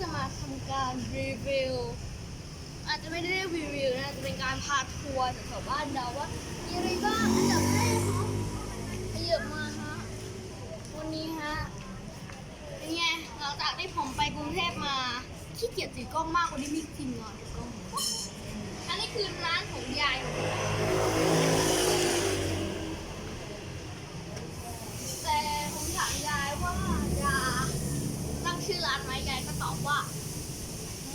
จะมาทำการรีวิว อาจจะไม่ได้รีวิวนะจะเป็นการพาทัวร์แถวๆบ้านเราว่ามีอะไรบ้างอันดับแรกเนาะขยับมาฮะวันนี้ฮะเป็นไงหลังจากที่ผมไปกรุงเทพมาขี้เกียจถือกล้องมากวันนี้มีทีมงานถือกล้องอันนี้คือร้านของยายผมแต่ผมถามยายว่าจะตั้ง ชื่อร้านไหมยายก็ตอบว่า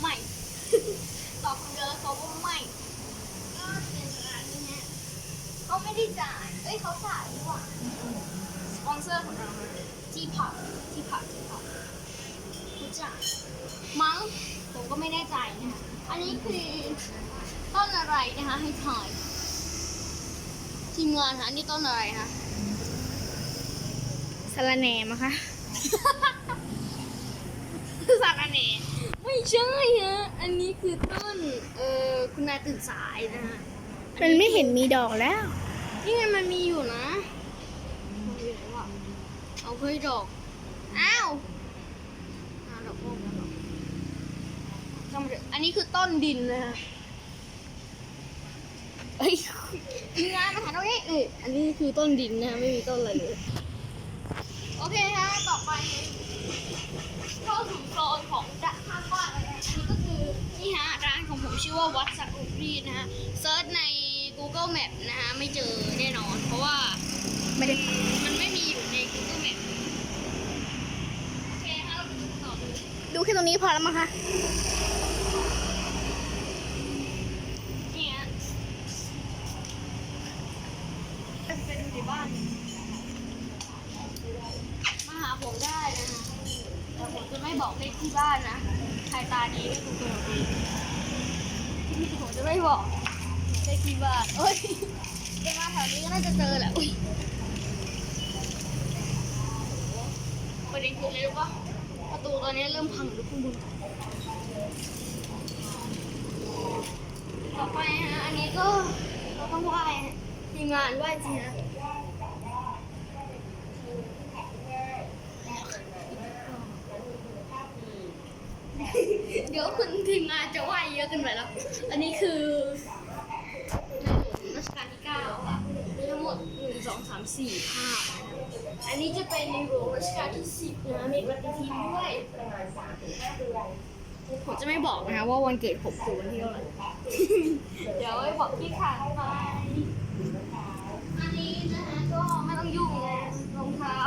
ไม่ ตอบคำเดียวแล้วเขาว่าไม่ ก็เป็นร้านนี้ฮะเขาไม่ได้จ่าย เอ้ยเขาจ่ายดีกว่าสปอนเซอร์ของเราที่ผักที่ผักที่ผักเขาจ่ายมั้งผมก็ไม่แน่ใจนะอันนี้คือต้นอะไรนะคะให้ถ่ายทีมงานคะอันนี้ต้นอะไรคะสารแหนมะคะ นไม่ใช่ฮะ อันนี้คือต้น เอ่อคุณนายตื่นสายนะฮะมันไม่เห็นมีดอกแล้ว นี่ไงมันมีอยู่นะมันอยู่ไหนวะเอาเฮ้ยดอก อ้าวอ้าวดอกโมกแล้วดอกจำเถอะอันนี้คือต้นดินนะฮะเฮ้ยทีมงานมาหาตรงนี้เอ้ยอันนี้คือต้นดินนะฮะไม่มีต้นอะไรเลย โอเคฮะ ต่อไป เข้าถึงโซนของจะข้างบ้านเลยนะอันนี้ก็คือนี่ฮะร้านของผมชื่อว่าวัดสักอุรีนะฮะเซิร์ชใน Google Map นะฮะไม่เจอแน่นอน เพราะว่าไม่ได้มันไม่มีอยู่ใน Google Map โอเคฮะเราไปดูต่อเลดูแค่ตรงนี้พอแล้วมั้งคะ นี่ฮะไปดูในบ้าน มาหาผมได้นะฮะแต่ผมจะไม่บอกเลขที่บ้านนะ ใครตาดีก็ถูกตัวเองผมจะไม่บอก กี่บานเอ้ยจะมาแถวนี้ก็น่าจะเจอแหละอุ้ยประเด็นคืออะไรรู้ปะประตูตอนนี้เริ่มพังทุกคนดูต่อไปฮะอันนี้ก็เราต้องไหว้ทีมงานไหว้จริงฮะเดี๋ยวคุณทีมงานจะไหวเยอะเกินไปแล้ว อันนี้คือ หลวงรัชกาลที่สิบนะมีปฏิทินด้วยผมจะไม่บอกนะคะว่าวันเกิดผมคือวันที่เท่าไหร่เดี๋ยวไว้บอกพี่ขาดไป อันนี้นะคะก็ไม่ต้องยุ่งนะรองเท้า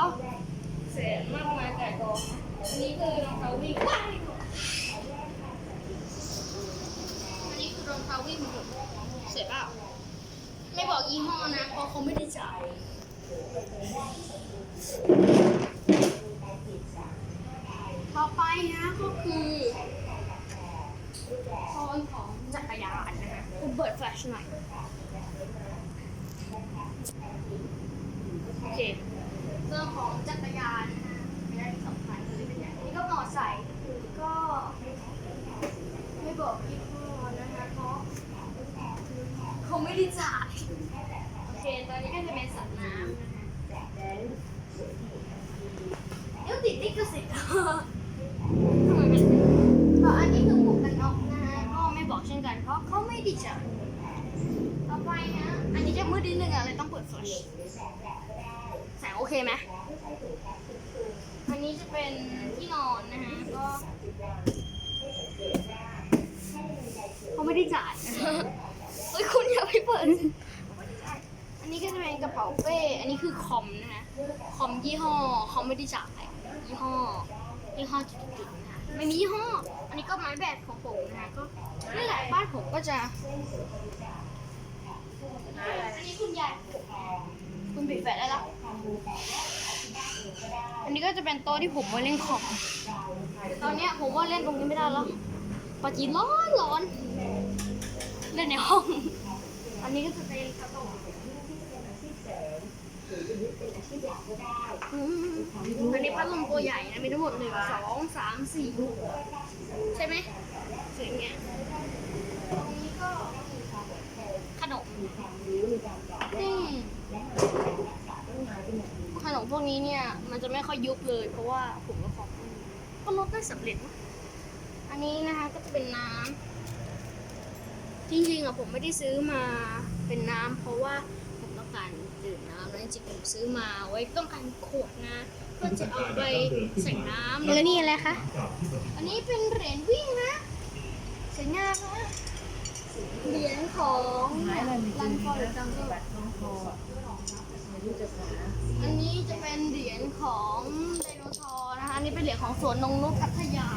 เศษมากมายแต่กองนะอันนี้คือรองเท้าวิ่งว้ายอันนี้คือรองเท้าวิ่งของผมเสร็จเปล่าไม่บอกยี่ห้อนะเพราะเขาไม่ได้จ่ายต่อไปนะก็คือโซนของจักรยานนะคะผมเปิดแฟลชหน่อย โอเคเรื่องของจักรยานนะคะเป็นอะไรที่สำคัญเลยเป็นอย่างนี้ก็มอไซค์ก็ไม่บอกยี่ห้อนะคะเพราะเขาไม่ได้จ่ายโอเค ตอนนี้ก็จะเป็นสัตว์น้ำนะคะเดี๋ยวติดลิขสิทธิ์ ทำไมเป็นก็อันนี้คือหมวกกันน็อกนะคะก็ไม่บอกเช่นกัน เพราะเขาไม่ได้จ่ายต่อไปนะอันนี้จะมืดนิดนึงอะเลยต้องเปิดแฟลช แสงโอเคไหม อันนี้จะเป็นที่นอนนะฮะ ก็เขาไม่ได้จ่าย เฮ้ยคุณอย่าไปเปิด อันนี้ก็จะเป็นกระเป๋าเป้อันนี้คือคอมนะฮะคอมยี่ห้อเขาไม่ได้จ่ายยี่ห้อยี่ห้อจุดๆนะคะไม่มียี่ห้อ อันนี้ก็ไม้แบบของผมนะคะก็นี่แหละบ้านผมก็จะอันนี้คุณยายคุณปิดแฟลชได้แล้วอันนี้ก็จะเป็นโต๊ะที่ผมไว้เล่นคอมตอนเนี้ยผมว่าเล่นตรงนี้ไม่ได้แล้วปาจีนร้อนร้อน เล่นในห้อง อันนี้ก็จะเป็นกระโดด อืมอันนี้พัดลมตัวใหญ่นะมีทั้งหมดหนึ่งสองสามสี่หกใช่ไหมสียงเงี้ยตรงนี้ก็ขนมนี่ขนมพวกนี้เนี่ยมันจะไม่ค่อยยุบเลย เพราะว่าผมก็ของก็ลดได้สำเร็จ อันนี้นะคะก็จะเป็นน้ำจริงๆอะผมไม่ได้ซื้อมาเป็นน้ำเพราะว่าผมต้องการ น้ำแล้วจริงๆผมซื้อมาไว้ต้องการขวดนะเพื่อจะเอาไปใส่น้ำแล้วนี่อะไรคะ อันนี้เป็นเหรียญวิ่งนะสวยงามนะเหรียญของลันฟอร์ดจังเกิลอันนี้จะเป็นเหรียญของไดโนเสาร์นะคะ อันนี้เป็นเหรียญของสวนนงนุชพัทยา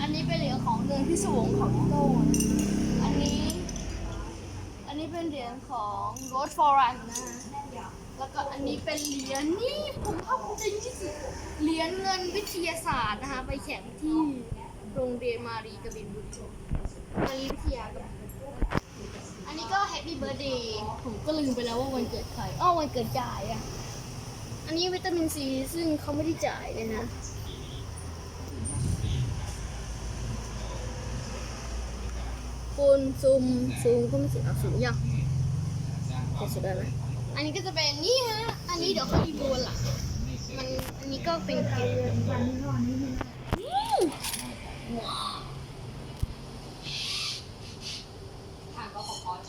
อันนี้เป็นเหรียญของเมืองพิศวงของโลกอันนี้ อันนี้เป็นเหรียญของโรดฟอรันนะฮะ แล้วก็อันนี้เป็นเหรียญนี่ผมภาคภูมิใจที่สุดเหรียญเงินวิทยาศาสตร์นะคะ ไปแข่งที่โรงเรียนมารีกบินบุรีมารีวิทยากบินบุรีอันนี้ก็แฮปปี้เบ t ร์ a เดย์ผมก็ลืมไปแล้วว่าวันเกิดใครอ้อวันเกิดจ่ายอะ อันนี้วิตามินซีซึ่งเขาไม่ได้จ่ายเลยนะคุณซูมซูมก็ไม่เสียเอาซูมยังจะสุดแล้วนะ อันนี้ก็จะเป็นนี่ฮะ อันนี้เดี๋ยวเขาอีกวันหลังมันอันนี้ก็เป็นเกลืออืม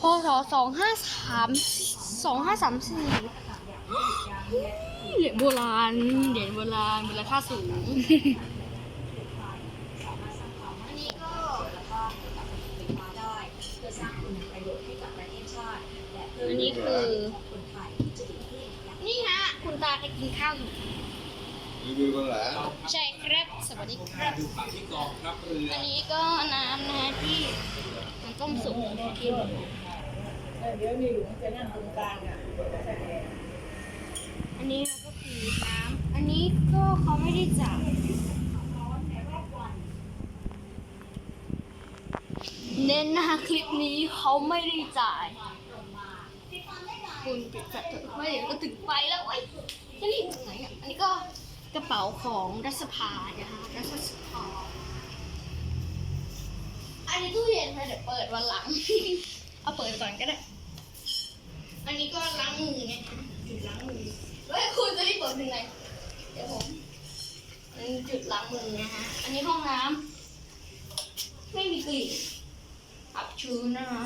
พศสองห้าสามสองห้าสามสี่เหรียญโบราณเหรียญโบราณมูลค่าสูง อันนี้ก็อันนี้คือนี่ฮะ คุณตาเคยกินข้าวอยู่ รีวิวกันเหรอใช่ครับ สวัสดีครับ ดูผักที่กองครับเรืออันนี้ก็น้ำนะที่มันต้มสุกกินเดี๋ยวมีหลุมจะนั่งตรงกลางอะอันนี้ก็คือน้ำอันนี้ก็เขาไม่ได้จ่ายเน้นนะคะคลิปนี้เขาไม่ได้จ่าย คุณปิดแฟลชเถอะไม่เดี๋ยวก็ถึงไฟแล้วเว้ยจะรีบถึงไหนอะอันนี้ก็กระเป๋าของรัฐสภานะคะรัฐสภาอันนี้ตู้เย็นนะเดี๋ยวเปิดวันหลัง เอาเปิดก่อนก็ได้ อันนี้ก็ล้างมือเนี่ยจุดล้างมือแล้วคุณจะรีบเปิดถึงไหนเดี๋ยวผมอันนี้จุดล้างมือนะฮะอันนี้ห้องน้ำไม่มีกลิ่นอับชื้นนะคะ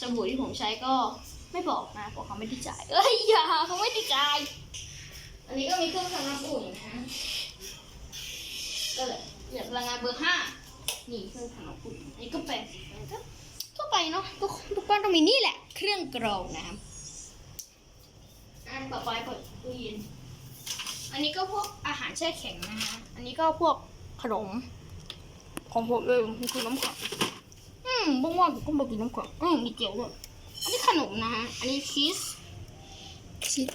สบู่ที่ผมใช้ก็ ไม่บอกนะเพราะเขาไม่ได้จ่ายเอ้ยอย่าเขาไม่ได้จ่ายอันนี้ก็มีเครื่องทำน้ำอุ่นนะฮะก็เลยเหรียญพลังงานเบอร์ห้านี่เครื่องทำน้ำอุ่นอันนี้ก็เป็นก็ทั่วไปเนาะทุกทุกบ้านต้องมีนี่แหละ เครื่องกรองน้ำอันต่อไปเปิดตู้เย็นอันนี้ก็พวกอาหารแช่แข็งนะฮะอันนี้ก็พวกขนม ของผมเองคือน้ำแข็งอืมบ้างๆผมก็มากินน้ำแข็งอืมมีเจียวด้วย อันนี้ขนมนะฮะ อันนี้ชีสชิด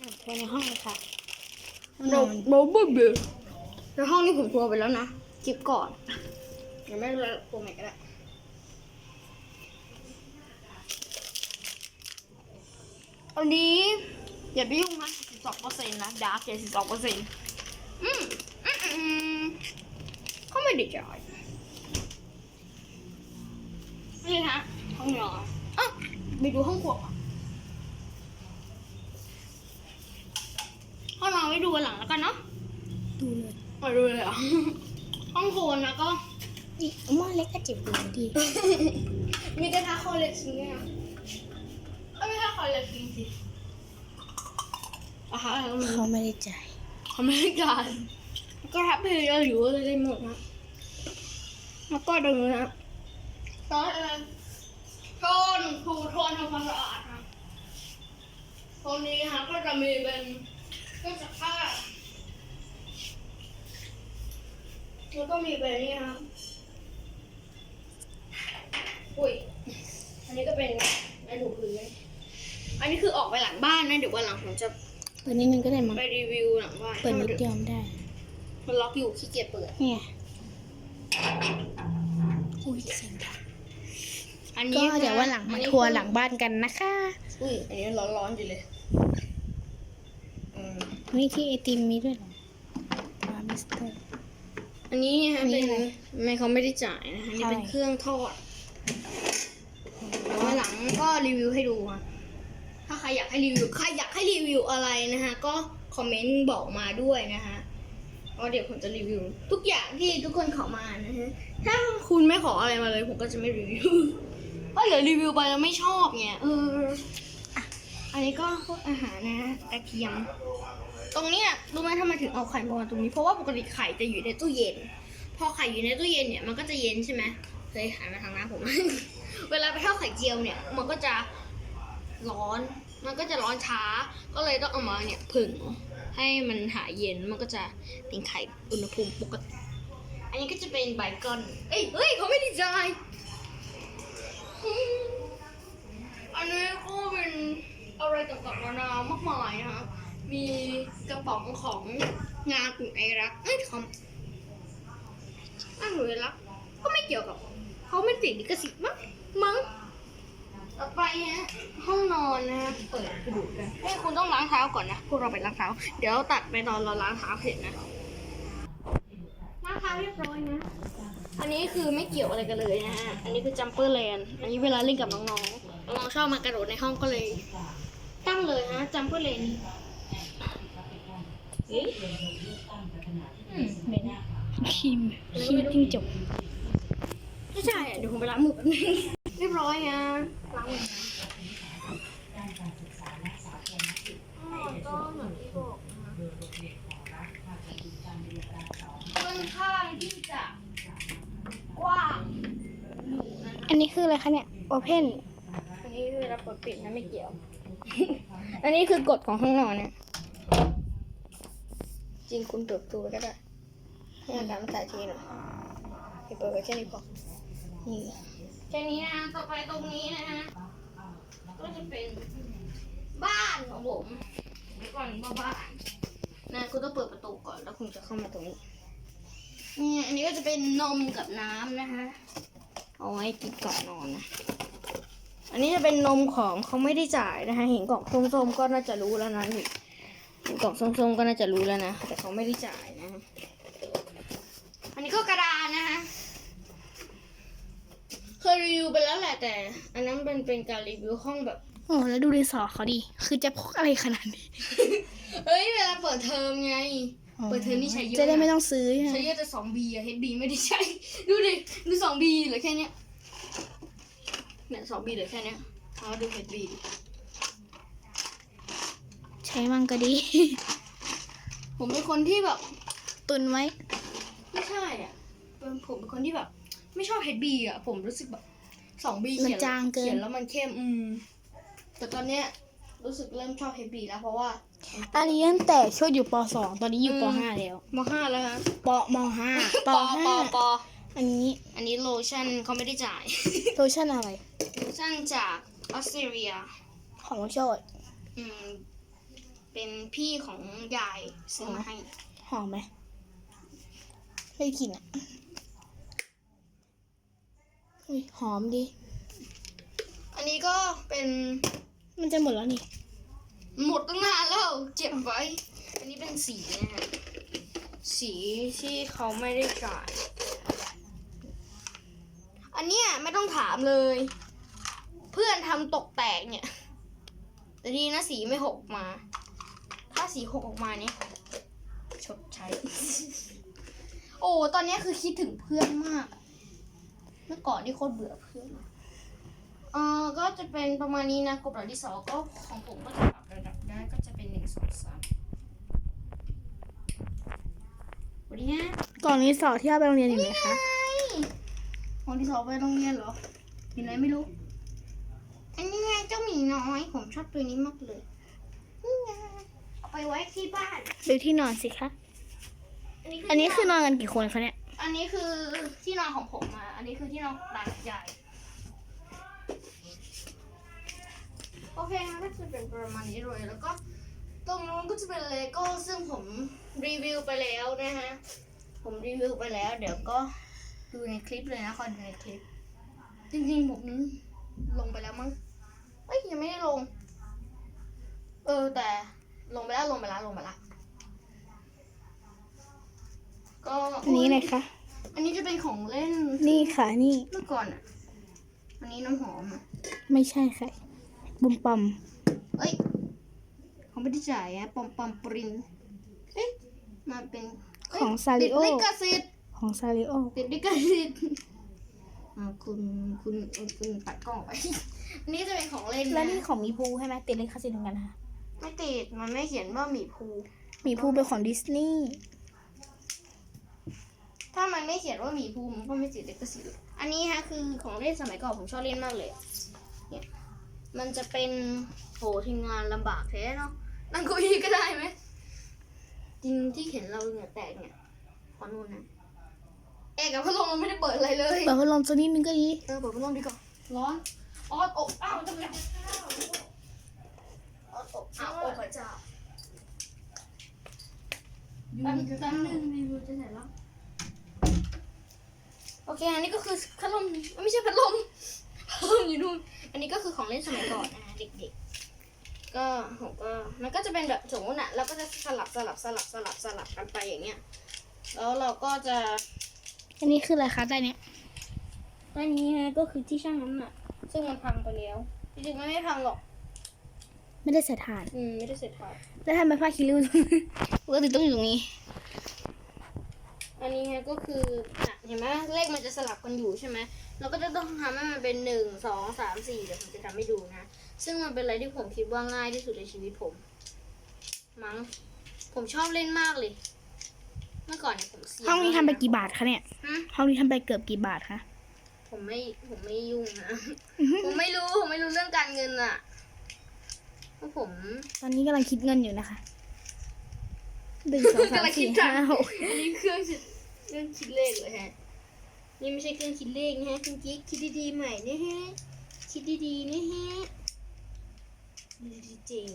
อะไปในห้องเลยค่ะห้องนเราอนเราเบื่อเบื่อแล้วห้องนี้ผมทัวร์ไปแล้วนะเก็บก่อนเดี๋ยวไม่เป็นไรทัวร์ใหม่ก็ได้อันนี้อย่าไปยุ่งนะ12เปอร์เซ็นต์นะดาร์ก72เปอร์เซ็นต์อืมอืมอืมเขาไม่ได้จ่าย นี่ฮะห้องนอนอะไปดูห้องครัวก่อนห้องนอนไว้ดูวันหลังแล้วกันเนาะดูเลยมาดูเลยเหรอะห้องโถงนะก็นี่หม้อเล็กก็จิบดูดี มีกระทะคอเล็กชิ้นเนี่ยก็ไม่ใช่คอเล็กจริงสิอะฮะแล้วมันเขาไม่ได้จ่ายเขาไม่ได้การก็ทับเพลย์อยู่เลยได้หมดนะแล้วก็ดึงนะ ตอนอะไรโทนครูโทนทำความสะอาดนะตรงนี้ฮะก็จะมีเป็นเครื่องซักผ้าแล้วก็มีเป็นนี่ครับอุ้ยอันนี้ก็เป็นไม้ถูพื้นอันนี้คือออกไปหลังบ้านนะเดี๋ยววันหลังผมจะเปิดนิดนึงก็ได้มั้งไปรีวิวหลังบ้านเปิดนิดเดียวไม่ได้ มันล็อกอยู่ขี้เกียจเปิดเนี่ยอุ้ยเสียงดัง อันก็นี้เดี๋ยววันหลังมาทัวร์หลังบ้านกันนะคะ อุ้ยอันนี้ร้อนๆอยู่เลยอืมนี่ที่ไอติมมีด้วยเหรอทามิสเตอร์ อันนี้ฮะอันนี้เป็นอะไรไม่เขาไม่ได้จ่ายนะคะอันนี่เป็นใช่เครื่องทอดเดี๋ยววันหลังก็รีวิวให้ดูค่ะ ถ้าใครอยากให้รีวิว ใครอยากให้รีวิวอะไรนะคะก็คอมเมนต์บอกมาด้วยนะคะอ๋อเดี๋ยวผมจะรีวิว ทุกอย่างที่ทุกคนขอมานะฮะ ถ้าคุณไม่ขออะไรมาเลยผมก็จะไม่รีวิว เพราเดี๋ยวรีวิวไปแล้วไม่ชอบไงเอออันนี้ก็พวกอาหารนะกระเทียม ตรงเนี้ยรู้ไหมทำไมถึงเอาไข่มาวางตรงนี้เพราะว่าปกติไข่จะอยู่ในตู้เย็น พอไข่อยู่ในตู้เย็นเนี่ยมันก็จะเย็นใช่ไหมเลยหันมาทางหน้าผม เวลาไปทอดไข่เจียวเนี่ย มันก็จะร้อน มันก็จะร้อนช้า ก็เลยต้องเอามาเนี่ยผึ่งให้มันหายเย็นมันก็จะเป็นไข่อุณหภูมิปกติ อันนี้ก็จะเป็นไบคอน เอ้ยเฮ้ยเขาไม่ดีใจาย อันนี้ก็เป็นอะไรต่างๆนานามากมายนะคะมีกระป๋องของงานกลุ่มไอรักเอ้ยของงานกลุ่มไอรัก ก็ไม่เกี่ยวกับเขาไม่ติดลิขสิทธิ์มั้งมั้งต่อไปฮะห้องนอนนะฮะเปิดกระดูกกันเฮ้ยคุณต้องล้างเท้าก่อนนะพวกเราไปล้างเท้า เดี๋ยวตัดไปตอนเราล้างเท้าเสร็จนะ ล้างเท้าเรียบร้อยนะ อันนี้คือไม่เกี่ยวอะไรกันเลยนะฮะ อันนี้คือจัมเปอร์แลนด์ อันนี้เวลาเล่นกับน้องๆ น้องๆชอบมากระโดดในห้องก็เลย ตั้งเลยนะจัมเปอร์แลนด์เฮ้ยอืมเหม็นคิมคิมจิ้งจกไม่ใช่อะเดี๋ยวผมไปล้างมือแป๊บนึงเรียบร้อยนะล้างมืออ๋อก็เหมือนที่บอกนะค่อนข้างที่จะกว้าง อยู่นะอันนี้คืออะไรคะเนี่ยโอเพนอันนี้คือเราเปิดปิดนะไม่เกี่ยว อันนี้คือกฎของห้องนอนเนี่ยจริงคุณเปิดประตูไว้ก็ได้ให้อากาศมันถ่ายทีหน่อยให้เปิดไว้แค่นี้พอนี่แค่นี้นะต่อไปตรงนี้นะฮะก็จะเป็นบ้านของผมเดี๋ยวก่อนว่าบ้านนะคุณต้องเปิดประตูก่อนแล้วคุณจะเข้ามาตรงนี้นี่อันนี้ก็จะเป็นนมกับน้ำนะคะ เอาไว้กินก่อนนอนนะ อันนี้จะเป็นนมของเขาไม่ได้จ่ายนะคะ เห็นกล่องส้มๆก็น่าจะรู้แล้วนะนี่เห็นกล่องส้มๆก็น่าจะรู้แล้วนะ แต่เขาไม่ได้จ่ายนะ อันนี้ก็กระดานนะคะ เคยรีวิวไปแล้วแหละแต่ อันนั้นเป็นเป็นการรีวิวห้องแบบ โอ้แล้วดูรีสอร์ทเขาดิ คือจะพกอะไรขนาดนี้ เฮ้ยเวลาเปิดเทอมไง เปิดเทอมนี่ใช้เยอะจะได้ไม่นต้องซื้อใช่ไหมใช้เยอะแต่สองบีอะเฮดบีไม่ได้ใช้ ดูดิดูสองบีเหลือแค่เนี้ยเนี่ยสองบีเหลือแค่เนี้ยเอาดูเฮดบีใช้มั่งก็ดี ผมเป็นคนที่แบบ ตุนไว้ไม่ใช่อะเป็นผมเป็นคนที่แบบ ไม่ชอบเฮดบีอะผมรู้สึกแบบสองบีมันเขียนจางเกินเขียนแล้วมันเข้มอืมแต่ตอนเนี้ยรู้สึกเริ่มชอบเฮดบีแล้วเพราะว่า อันนี้ตั้งแต่ช่วงอยู่ปสองตอนนี้อยู่ปห้าแล้วมห้าแล้วฮะปมห้าปปอห้าปอปออันนี้อันนี้โลชั่นเขาไม่ได้จ่าย โลชั่นอะไร โลชั่นจากออสเตรเลียของน้องโชดอืม เป็นพี่ของยายซื้อมาให้ หอมไหมไม่ได้กลินอะอุ๊ยหอมดี อันนี้ก็เป็น มันจะหมดแล้วนี่ หมดตั้งนานแล้วเจ็บไว้ อันนี้เป็นสีนะฮะสีที่เขาไม่ได้จ่าย อันเนี้ยไม่ต้องถามเลย เพื่อนทำตกแตกเนี่ย แต่ทีนะสีไม่หกมา ถ้าสีหกออกมาเนี่ยชดใช้ โอ้ตอนเนี้ยคือคิดถึงเพื่อนมาก เมื่อก่อนที่โคตรเบื่อเพื่อนเอ่อก็จะเป็นประมาณนี้นะกบดอกที่สองก็ของผมก็จะปรับระดับ ได้ก็จะเป็นหนึ่งสองสามวันนี้นะกล่องนี้สอที่เอาไปโรงเรียนอยู่ไหมคะของที่สองไปโรงเรียนเหรอเห็นไหนไม่รู้ อันนี้ไงเจ้าหมีน้อยผมชอบตัวนี้มากเลยนี่ไงเอาไปไว้ที่บ้านดูที่นอนสิคะ อันนี้คือนอนกันกี่คนคะเนี่ย อันนี้คือที่นอนของผมมาอันนี้คือที่นอนของตาใหญ่ อเคนะก็จะเป็นประมาณนี้เลยแล้วก็ตรงนู้นก็จะเป็นเลโก้ซึ่งผมรีวิวไปแล้วนะฮะ ผมรีวิวไปแล้ว เดี๋ยวก็ดูในคลิปเลยนะคอยดูในคลิป จริงๆผมลงไปแล้วมั้งเอ้ยยังไม่ได้ลง เออแต่ลงไปแล้วลงไปแล้วลงไปแล้วก็อันนี้เลยคะอันนี้จะเป็นของเล่น นี่ค่ะนี่ เมื่อก่อนอะ อันนี้น้ำหอมอะไม่ใช่ค่ะ บุมปัมเอ้ยเขาไม่ได้จ่ายอะปอมปอมปรินเอ๊ะมาเป็นของซาริโอ ติดลิขสิทธิ์ของซาริโอ ติดลิขสิทธิ์อ่าคุณคุณคุณตัดกล้องออกไปอันนี้จะเป็นของเล่นแล้วนะนี่ของหมีภูใช่ไหมติดลิขสิทธิ์เหมือนกันค่ะไม่ติดมันไม่เขียนว่าหมีภูหมีภูเป็นของดิสนีย์ถ้ามันไม่เขียนว่าหมีภูมันก็ไม่ติดลิขสิทธิ์อันนี้ฮะคือของเล่นสมัยก่อนผมชอบเล่นมากเลยเนี่ย มันจะเป็นโหทีมงานลำบากแท้เนาะนั่งเก้าอี้ก็ได้ไหมจริงที่เห็นเราเหงื่อแตกเนี่ยขอนู่นนะเอกกับพัดลมมันไม่ได้เปิดอะไรเลยเปิดพัดลมสักนิดนึงก็ดีเออเปิดพัดลมดีกว่าร้อนอ๋ออบอ้าวจะเป็นอ๋ออบอ้าวอบพระเจ้าแป๊บแป๊บนึงรีวิวจะเสร็จแล้วโอเคอันนี้ก็คือพัดลมไม่ใช่พัดลมพัดลม อยู่นู่นอันนี้ก็คือของเล่นสมัยก่อนนะเด็กๆ ก็ผมก็มันก็จะเป็นแบบสมมติน่ะเราก็จะสลับสลับสลับสลับสลับกันไปอย่างเงี้ย แล้วเราก็จะ อันนี้คืออะไรคะใต้เนี้ยอันนี้ฮะก็คือที่ช่างน้ำหนักซึ่งมันพังไปแล้วจริงๆมันไม่พังหรอก ไม่ได้ใส่ถ่าน อืมไม่ได้เสร็จถ่ายแล้วทำไมผ้าคีริ้วปกติต้องอยู่ตรงนี้ อันนี้ฮะก็คือน่ะเห็นไหมเลขมันจะสลับกันอยู่ใช่ไหมเราก็จะต้องทำให้มันเป็นหนึ่งสองสามสี่เดี๋ยวผมจะทำให้ดูนะ ซึ่งมันเป็นอะไรที่ผมคิดว่าง่ายที่สุดในชีวิตผม มั้งผมชอบเล่นมากเลย เมื่อก่อนเนี่ยผมเสียห้องนี้ทำไปกี่บาทคะเนี่ย ฮะ ห้องนี้ทำไปเกือบกี่บาทคะ ผมไม่ผมไม่ยุ่งนะ ผมไม่รู้ผมไม่รู้เรื่องการเงินอะเพราะผม ตอนนี้กำลังคิดเงินอยู่นะคะหนึ่งสองสามสี่ห้าหก อันนี้เครื่องคิด เครื่องคิดเลขเลยฮะ นี่ไม่ใช่เครื่องคิดเลขนะฮะคุณกิ๊กคิดดีๆใหม่นะฮะ คิดดีๆนะฮะดีๆจริง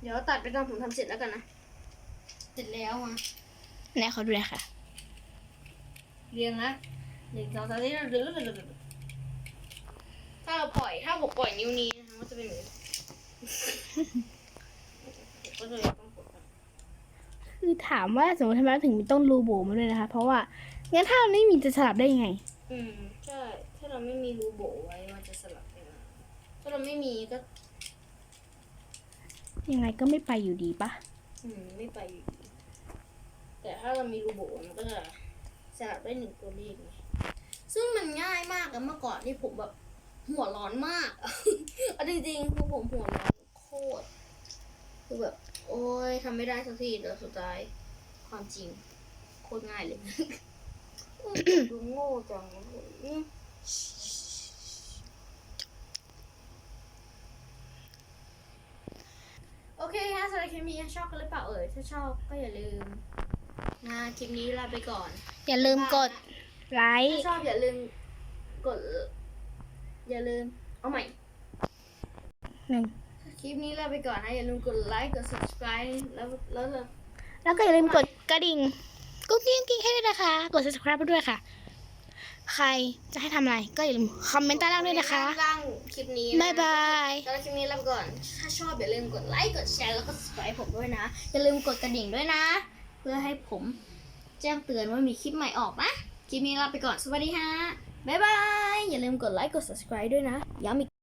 เดี๋ยวตัดไปตอนผมทำเสร็จแล้วกันนะ เสร็จแล้วอะไหนขอดูหน่อยค่ะ เรียงนะหนึ่งสองสามสี่ห้าหรือถ้าเราปล่อยถ้าผมปล่อยนิ้วนี้นะคะก็จะเป็นอย่างนี้ก็เลยต้องกดก่อน คือถามว่าสมมติทำไมถึงมีต้องรูโบมาด้วยนะคะ เพราะว่างั้นถ้ามันไม่มีจะสลับได้ยังไง อืมใช่ถ้าเราไม่มีรูโบไว้มันจะสลับยังไงถ้าเราไม่มีก็ ยังไงก็ไม่ไปอยู่ดีปะอืมไม่ไปอยู่ดีแต่ถ้าเรามีรูโบมันก็จะสลับได้หนึ่งตัวเลขไงซึ่งมันง่ายมากอะเมื่อก่อนนี่ผมแบบหัวร้อนมากเอาจริงๆคือผมหัวร้อนโคตรคือแบบ โอ้ยทำไม่ได้สักทีแล้วสุดท้าย ความจริง โคตรง่ายเลยดูโง่จังอืมโอเคฮะสำหรับคลิปนี้ชอบกันหรือเปล่าเอ่ยถ้าชอบก็อย่าลืมนะคลิปนี้ลาไปก่อน อย่าลืมกดไลถ้าค์ชอบอย่าลืมกด อย่าลืม เอาใหม่หนึ่งค ลิปนี้ลาไปก่อนนะ อย่าลืมกดไลค์ กด subscribe แล้วแล้วแล้วแล้วก็อย่าลืมกดกระดิ่ง กุ๊กกิ้งกิ้งให้ด้วยนะคะ กด subscribe ไปด้วยค่ะ ใครจะให้ทำอะไร ก็อย่าลืมคอมเมนต์ใต้ล่างด้วยนะคะล่างคลิปนี้นะบ๊ายบายแล้วคลิปนี้ลาไปก่อน ถ้าชอบอย่าลืมกดไลค์ กดแชร์แล้วก็ subscribe ผมด้วยนะ อย่าลืมกดกระดิ่งด้วยนะ เพื่อให้ผมแจ้งเตือนว่ามีคลิปใหม่ออกนะ คลิปนี้ลาไปก่อน สวัสดีฮะ บ๊ายบาย อย่าลืมกดไลค์ กด subscribe ด้วยนะ ย้ำอีก